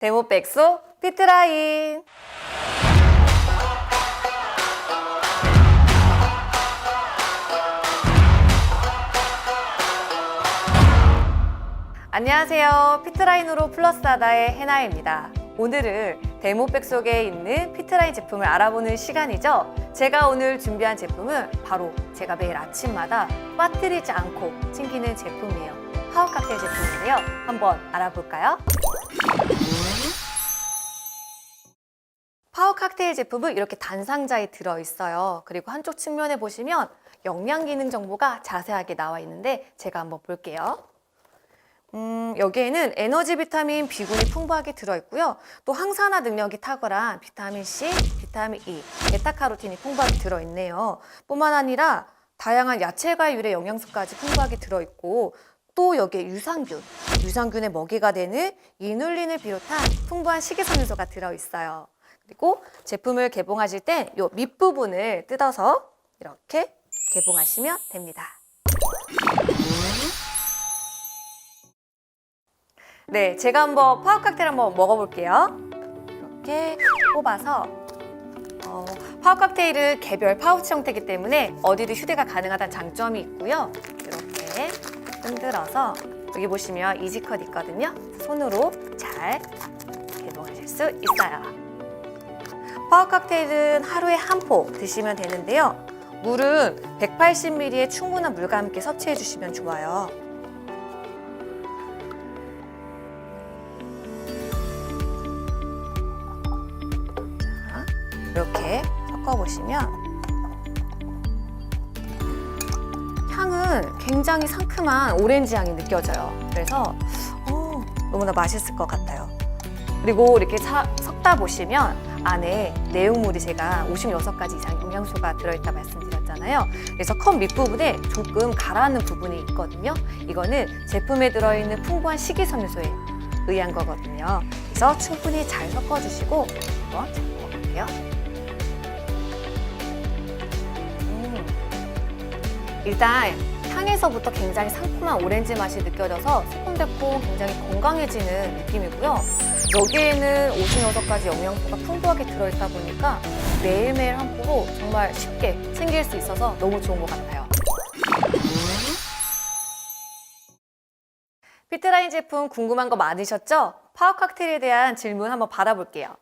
데모백소 피트라인 안녕하세요. 피트라인으로 플러스하다의 해나입니다. 오늘은 데모백 속에 있는 피트라인 제품을 알아보는 시간이죠. 제가 오늘 준비한 제품은 바로 제가 매일 아침마다 빠뜨리지 않고 챙기는 제품이에요. 파워 칵테일 제품인데요. 한번 알아볼까요? 파워 칵테일 제품은 이렇게 단상자에 들어있어요. 그리고 한쪽 측면에 보시면 영양 기능 정보가 자세하게 나와 있는데 제가 한번 볼게요. 음, 여기에는 에너지 비타민 B군이 풍부하게 들어있고요. 또 항산화 능력이 탁월한 비타민 C, 비타민 E, 베타카로틴이 풍부하게 들어있네요. 뿐만 아니라 다양한 야채과 유래 영양소까지 풍부하게 들어있고 또 여기에 유산균, 유산균의 먹이가 되는 이눌린을 비롯한 풍부한 식이섬유소가 들어있어요. 그리고 제품을 개봉하실 땐이 밑부분을 뜯어서 이렇게 개봉하시면 됩니다. 네, 제가 한번 파워 칵테일 한번 먹어볼게요. 이렇게 뽑아서 어, 파워 칵테일은 개별 파우치 형태이기 때문에 어디든 휴대가 가능하다는 장점이 있고요. 이렇게 흔들어서 여기 보시면 이지컷 있거든요. 손으로 잘 개봉하실 수 있어요. 파워 칵테일은 하루에 한 포 드시면 되는데요. 물은 180ml의 충분한 물과 함께 섭취해 주시면 좋아요. 자, 이렇게 섞어 보시면 향은 굉장히 상큼한 오렌지 향이 느껴져요. 그래서 어, 너무나 맛있을 것 같아요. 그리고 이렇게 사- 섞다 보시면 안에 내용물이 제가 56가지 이상 영양소가 들어있다 말씀드렸잖아요. 그래서 컵 밑부분에 조금 가라앉는 부분이 있거든요. 이거는 제품에 들어있는 풍부한 식이섬유소에 의한 거거든요. 그래서 충분히 잘 섞어주시고 한번 잘 먹어볼게요. 일단 향에서부터 굉장히 상큼한 오렌지 맛이 느껴져서 새콤달콤 굉장히 건강해지는 느낌이고요. 여기에는 56가지 영양소가 풍부하게 들어있다 보니까 매일매일 한 포로 정말 쉽게 챙길 수 있어서 너무 좋은 것 같아요. 피트라인 제품 궁금한 거 많으셨죠? 파워 칵테일에 대한 질문 한번 받아볼게요.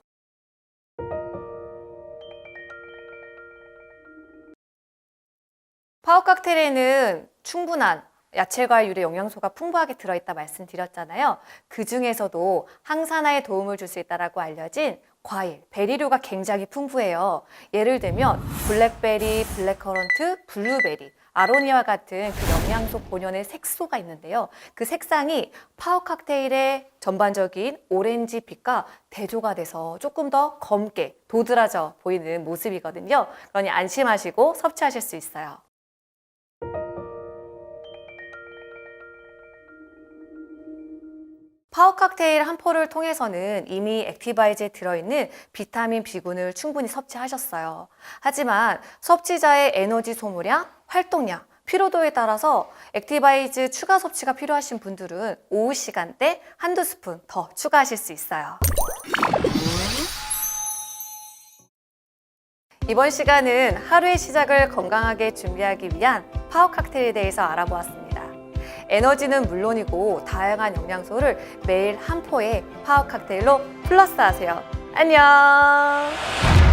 파워 칵테일에는 충분한 야채과 유래 영양소가 풍부하게 들어있다 말씀드렸잖아요. 그 중에서도 항산화에 도움을 줄 수 있다고 알려진 과일, 베리류가 굉장히 풍부해요. 예를 들면 블랙베리, 블랙커런트, 블루베리, 아로니와 같은 그 영양소 본연의 색소가 있는데요. 그 색상이 파워 칵테일의 전반적인 오렌지 빛과 대조가 돼서 조금 더 검게 도드라져 보이는 모습이거든요. 그러니 안심하시고 섭취하실 수 있어요. 파워 칵테일 한 포를 통해서는 이미 액티바이즈에 들어있는 비타민 B군을 충분히 섭취하셨어요. 하지만 섭취자의 에너지 소모량, 활동량, 피로도에 따라서 액티바이즈 추가 섭취가 필요하신 분들은 오후 시간대 한두 스푼 더 추가하실 수 있어요. 이번 시간은 하루의 시작을 건강하게 준비하기 위한 파워 칵테일에 대해서 알아보았습니다. 에너지는 물론이고 다양한 영양소를 매일 한 포에 파워 칵테일로 플러스 하세요. 안녕!